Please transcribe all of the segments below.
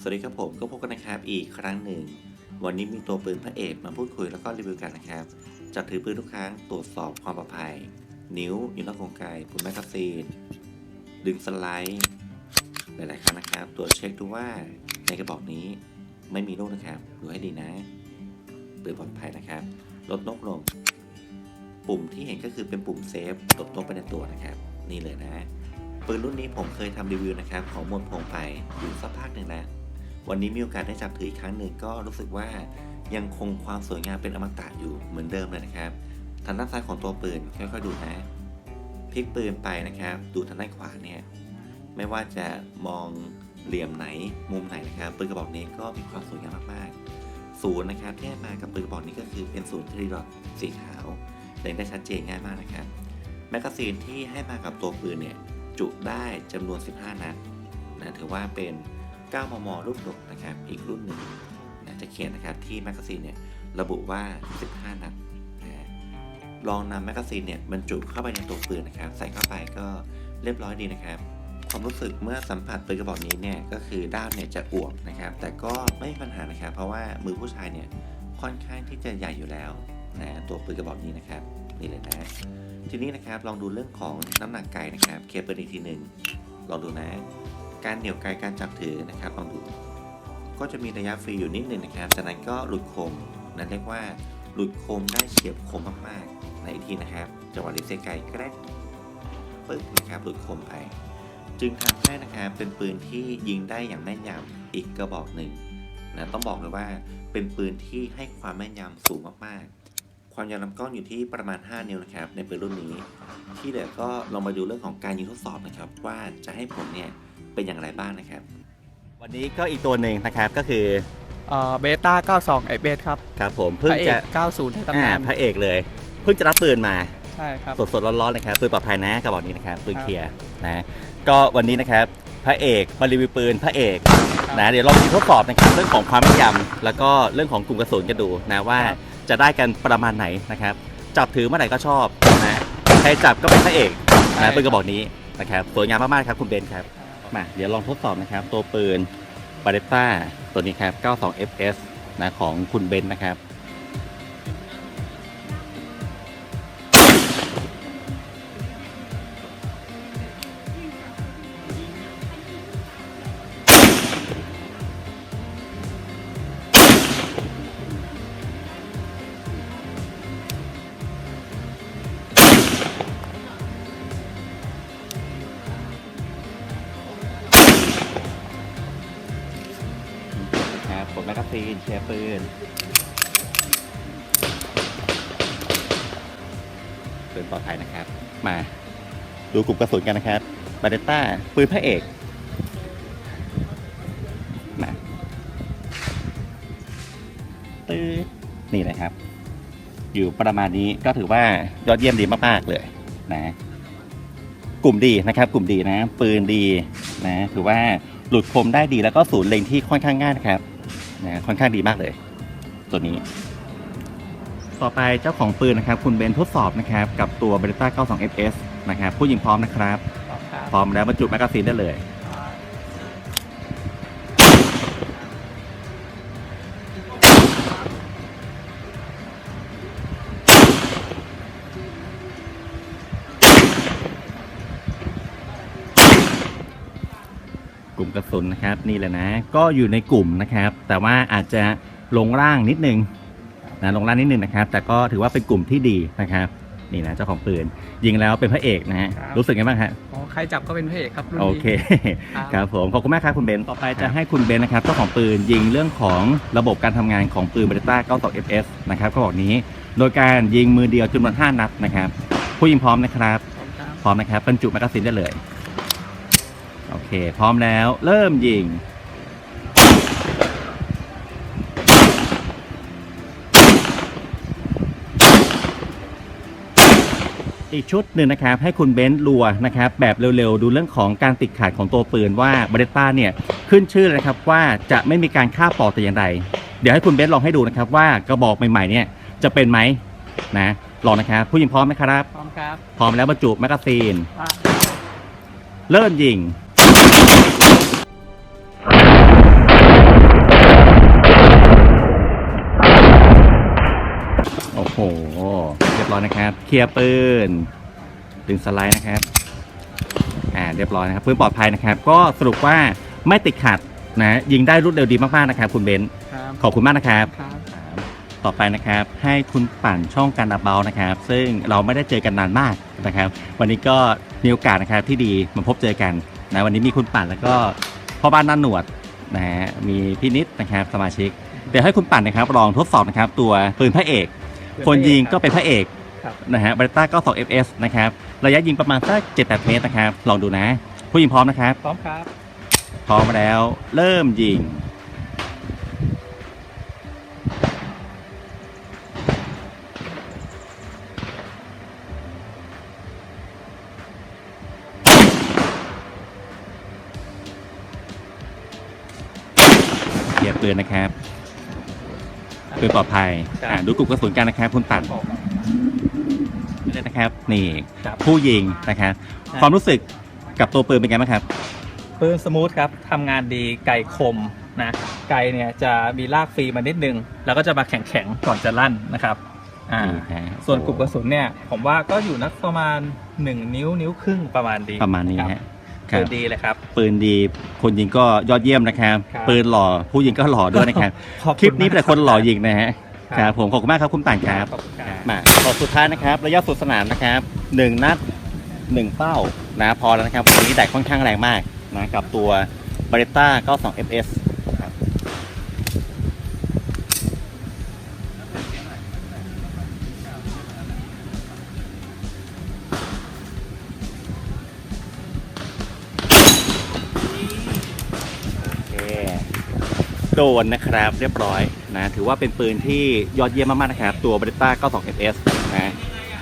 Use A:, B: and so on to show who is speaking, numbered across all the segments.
A: สวัสดีครับผมก็พบกันนะครับอีกครั้งหนึ่ง วันนี้มีตัวปืนพระเอกมาพูดคุยแล้วก็รีวิวกันนะครับจับถือปืนทุกครั้งตรวจสอบความปลอดภัย นิ้วอยู่นอกกรงไกปุ่มแมกกาซีน ดึงสไลด์หลายๆครั้งนะครับ ตรวจเช็คดูว่าในกระบอกนี้ไม่มีลูกนะครับดูให้ดีนะปืนปลอดภัยนะครับ ลดนกลง ปุ่มที่เห็นก็คือเป็นปุ่มเซฟลดนกไปในตัวนะครับ นี่เลยนะปืนรุ่นนี้ผมเคยทำรีวิวนะครับ ของมวลพงไปอยู่สักพักหนึ่งแล้ว วันนี้มีโอกาสได้จับถืออีกครั้งหนึ่งก็รู้สึกว่ายังคงความสวยงามเป็นอมตะอยู่เหมือนเดิมเลยนะครับทางด้านซ้ายของตัวปืนค่อยๆดูนะพลิกปืนไปนะครับ ดูทางด้านขวาเนี่ยไม่ว่าจะมองเหลี่ยมไหนมุมไหนนะครับปืนกระบอกนี้ก็มีความสวยงามมากๆศูนย์นะครับที่ให้มากับปืนกระบอกนี้ก็คือเป็นศูนย์ทรีดอทสีขาวเล็งได้ชัดเจนง่ายมากนะครับแมกกาซีนที่ให้มากับตัวปืนเนี่ยจุได้จำนวน 15 นัดนะถือว่าเป็น 9 มมลูกดกนะครับ อีกรุ่นหนึ่งนะจะเขียนนะครับที่แมกกาซีนเนี่ยระบุว่า 15 นัดนะลองนำแมกกาซีนเนี่ยบรรจุเข้าไปในตัวปืนนะครับ ใส่เข้าไปก็เรียบร้อยดีนะครับ ความรู้สึกเมื่อสัมผัสปืนกระบอกนี้เนี่ยก็คือด้ามเนี่ยจะอวบนะครับ แต่ก็ไม่มีปัญหานะครับ เพราะว่ามือผู้ชายเนี่ยค่อนข้างที่จะใหญ่อยู่แล้วนะตัวปืนกระบอกนี้นะครับนี่เลยนะ ทีนี้นะครับลองดูเรื่องของน้ำหนักไกนะครับ เคลียร์ปืนอีกทีหนึ่งลองดูนะ การเหนี่ยวไกลการจับถือนะครับลองดูก็จะมีระยะฟรีอยู่นิดนึงนะครับจากนั้นก็หลุดคมนั่นเรียกว่าหลุดคมได้เฉียบคมมากๆในอีกทีนะครับจังหวะรีเซไกลแกรกปึ๊บนะครับหลุดคมไป จึงทำให้นะครับเป็นปืนที่ยิงได้อย่างแม่นยำอีกกระบอกหนึ่งนะต้องบอกเลยว่าเป็นปืนที่ให้ความแม่นยำสูงมากๆ ความยาวลำกล้องอยู่ที่ประมาณ 5 นิ้วนะครับในปืนรุ่นนี้ ที่เหลือก็ลองมาดูเรื่องของการยิงทดสอบนะครับว่าจะให้ผลเนี่ย เป็นอย่างไรบ้างนะครับ
B: วันนี้ก็อีกตัวหนึ่งนะครับก็คือ
C: เบต้า92ไอเบสครับ
B: ครับผม
C: พ
B: เพิ่ง
C: ระเอ
B: จะ
C: ก90ในตำ
B: อ่านา
C: น
B: พระเอกเลย เพิ่งจะรับปืนมา
C: ใช่ครับ
B: สดๆร้อนๆเลยครับปืนปลอดภัยนะกระบอกนี้นะครับปืน
C: ครับ
B: เคลียร์นะก็วันนี้นะครับพระเอกมารีวิวปืนพระเอก
C: ครับ
B: นะเดี๋ยวลองยิงทดสอบนะครับเรื่องของความแม่นยำแล้วก็เรื่องของกลุ่มกระสุนกันดูนะว่า
C: ครับ
B: จะได้กันประมาณไหนนะครับ จับถือเมื่อไหร่ก็ชอบนะใครจับก็เป็นพระเอกนะปืนกระบอกนี้นะครับสวยงามมากๆครับคุณเบนครับ มาเดี๋ยวลองทดสอบนะครับ ตัวปืนบาเดต้าตัวนี้ครับ 92 fs นะของคุณเบนซ์นะครับ แมกกาซีนแชร์ปืนปืนปลอดภัยนะครับ มาดูกลุ่มกระสุนกันนะครับบาเ e ต้าปืนพระเอกมาตื้อนี่เลยครับ อยู่ประมาณนี้ก็ถือว่ายอดเยี่ยมดีมากๆเลยนะกลุ่มดีนะครับ กลุ่มดีนะ ปืนดีนะถือว่าหลุดคมได้ดีแล้วก็ศูนย์เล็งที่ค่อนข้างง่ายนะครับ นะค่อนข้างดีมากเลย ตัวนี้ ต่อไปเจ้าของปืนนะครับ คุณเบนทดสอบนะครับ กับตัว b e r e t t a 92 fs นะครับ ผู้ยิงพร้อมนะครับ
C: ครับ
B: พร้อมแล้วบรรจุแมกกาซีนได้เลย กลุ่มกระสุนนะครับนี่แหละนะ ก็อยู่ในกลุ่มนะครับ แต่ว่าอาจจะลงล่างนิดนึงนะลงล่างนิดนึงนะครับ แต่ก็ถือว่าเป็นกลุ่มที่ดีนะครับ นี่นะเจ้าของปืน ยิงแล้วเป็นพระเอกนะฮะรู้สึกไงบ้างฮะ
C: อ๋อใครจับก็เป็นพระเอกครับรุ่น
B: โอ
C: นี้
B: เค
C: ครับ
B: ครับผมขอบคุณมากครับคุณเบนต่อไปจะให้คุณเบนนะครับเจ้าของปืนยิงเรื่องของระบบการทำงานของปืนเบรต้า92 fs นะครับเขาบอกนี้ โดยการยิงมือเดียวจำนวน5นัดนะครับ ผู้ยิงพร้อมนะครับ
C: ขอบคุณครับ
B: พร้อมนะครับบรรจุแมกกาซีนได้เลย โอเค พร้อมแล้ว เริ่มยิง อีกชุดหนึ่งนะครับ ให้คุณเบนซ์รัวนะครับ แบบเร็วๆ ดูเรื่องของการติดขัดของตัวปืนว่าบาเ e ต้าเนี่ยขึ้นชื่อเลยนะครับว่าจะไม่มีการฆ่าปอกแต่อย่างใดเดี๋ยวให้คุณเบนซ์ลองให้ดูนะครับว่ากระบอกใหม่ๆเนี่ยจะเป็นไหมนะลองนะครับผู้ยิงพร้อมไหมครับ
C: พร้อมครับ
B: พร้อมแล้วบรรจุแมกกาซีน
C: อะ
B: เริ่มยิง ยบร้อยนะครับ เคลียร์ปืนดึงสไลด์นะครับอ่าเรียบร้อยนะครับปืนปลอดภัยนะครับ ก็สรุปว่าไม่ติดขัดนะยิงได้รวดเร็วดีมากๆนะครับคุณเบนซ์
C: ครับ
B: ขอบคุณมากนะครับ
C: ครับ
B: ต่อไปนะครับให้คุณปั่นช่องการอับเบานะครับ ซึ่งเราไม่ได้เจอกันนานมากนะครับ วันนี้ก็มีโอกาสนะครับที่ดีมาพบเจอกันนะวันนี้มีคุณปั่นแล้วก็พ่อบ้านน้าหนวดนะฮะมีพี่นิดนะครับสมาชิก เดี๋ยวให้คุณปั่นนะครับลองทดสอบนะครับตัวปืนพระเอก คนยิงก็เป็นพระเอก
C: ครับ
B: นะฮะบริต้าก็2 fs นะครับระยะยิงประมาณสัก7-8เมตรนะครับลองดูนะ ผู้ยิงพร้อมนะครับ
C: พร้อมครับ
B: พร้อมแล้ว เริ่มยิง เกียร์ปืนนะครับปืนปลอดภัย
C: ครับ
B: อ่าดูกลุ่มกระสุนกันนะครับคุณปั่น
C: ผม
B: เลยนะครับนี่
C: ครับ
B: ผู้ยิงนะครับ
C: ครับ
B: ความรู้สึกกับตัวปืนเป็นไงบ้างครับ
C: ปืนสมูทครับทำงานดีไกลคมนะไกลเนี่ยจะมีลากฟรีมานิดนึง แล้วก็จะมาแข็งๆก่อนจะลั่นนะครับอ่า
B: นี่ฮะ
C: ส่วนกลุ่มกระสุนเนี่ย ผมว่าก็อยู่นักประมาณ 1 นิ้วนิ้วครึ่งประมาณดี
B: ประมาณนี้
C: ค
B: ฮะ
C: บ
B: ครั
C: คื
B: บ
C: อดีเลยครับ
B: ปืนดีคนยิงก็ยอดเยี่ยมนะครับ
C: ครับ
B: ปืนหล่อผู้ยิงก็หล่อด้วยนะครับ
C: ขอบ
B: คลิปนี้เป็นคนหล่อยิงนะฮะ
C: ค
B: ค
C: รั
B: รั
C: บบ
B: ผมขอบคุณมากครับคุณต่างครับ
C: ขอบคุณครับ
B: มาขอสุดท้ายนะครับ ระยะสุดสนามนะครับหนึ่งนัดหนึ่งเป้านะพอแล้วนะครับวันนี้แดดค่อนข้างแรงมากนะกับตัวบริต้า 92fs โดนนะครับ เรียบร้อยนะ ถือว่าเป็นปืนที่ยอดเยี่ยมมากๆนะครับ ตัวบริต้า92 FS นะ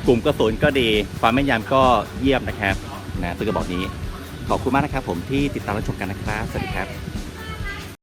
B: กลุ่มกระสุนก็ดี ความแม่นยำก็เยี่ยมนะครับนะปืนกระบอกนี้ ขอบคุณมากนะครับผมที่ติดตามรับชมกันนะครับ สวัสดีครับ